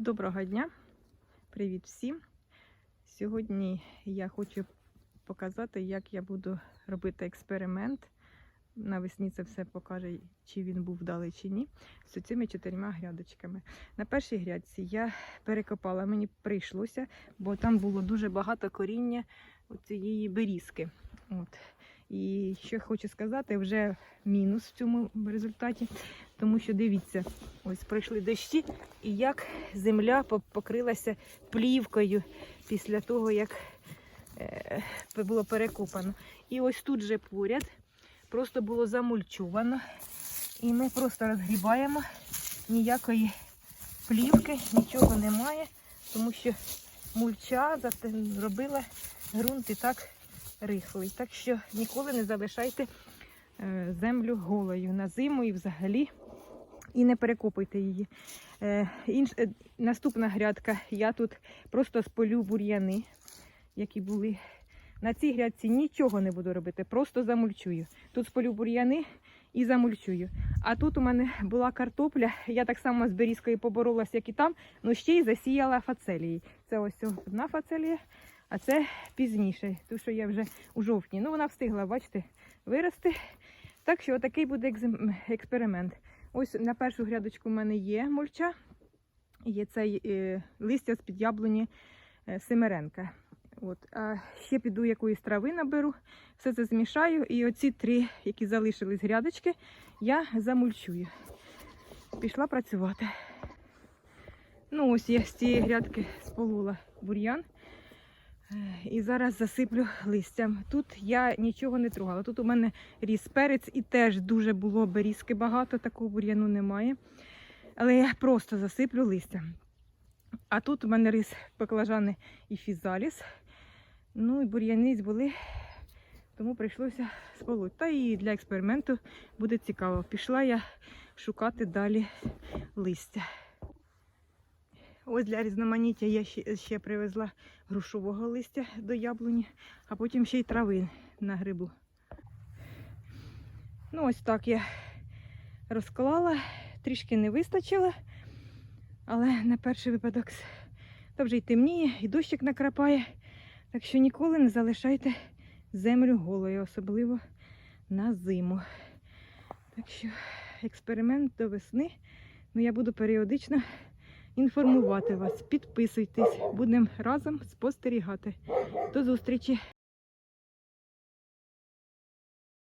Доброго дня, привіт всім. Сьогодні я хочу показати, як я буду робити експеримент. Навесні це все покаже, чи він був вдалий чи ні. З цими чотирма грядочками. На першій грядці я перекопала, мені прийшлося, бо там було дуже багато коріння цієї берізки. От. І що хочу сказати, вже мінус в цьому результаті, тому що дивіться, ось пройшли дощі, і як земля покрилася плівкою після того, як е, було перекопано. І ось тут же поряд просто було замульчовано. І ми просто розгрібаємо ніякої плівки, нічого немає, тому що мульча зробила ґрунт і так рихлий. Так що ніколи не залишайте е, землю голою на зиму і взагалі. І не перекопуйте її. Е, інш, е, наступна грядка. Я тут просто сполю бур'яни, які були. На цій грядці нічого не буду робити, просто замульчую. Тут сполю бур'яни і замульчую. А тут у мене була картопля. Я так само з берізкою поборолася, як і там, але ще й засіяла фацелії. Це ось одна фацелія, а це пізніше, тому що я вже у жовтні. Ну, вона встигла, бачите, вирости. Так що отакий буде експеримент. Ось на першу грядочку в мене є мульча, є цей е, листя з-під яблуні е, Семеренка. От. А ще піду якоїсь трави наберу, все це змішаю. І оці три, які залишились грядочки, я замульчую. Пішла працювати. Ну, ось я з цієї грядки сполула бур'ян. І зараз засиплю листям. Тут я нічого не трогала. Тут у мене ріс перець і теж дуже було берізки багато, такого бур'яну немає. Але я просто засиплю листям. А тут у мене рис баклажани і фізаліс. Ну і бур'яниць були, тому прийшлося сполоть. Та і для експерименту буде цікаво. Пішла я шукати далі листя. Ось для різноманіття я ще, ще привезла грушового листя до яблуні, а потім ще й трави на грибу. Ну, ось так я розклала, трішки не вистачило, але на перший випадок то вже й темніє, і дощик накрапає. Так що ніколи не залишайте землю голою, особливо на зиму. Так що експеримент до весни. Ну, я буду періодично інформувати вас. Підписуйтесь, будемо разом спостерігати. До зустрічі!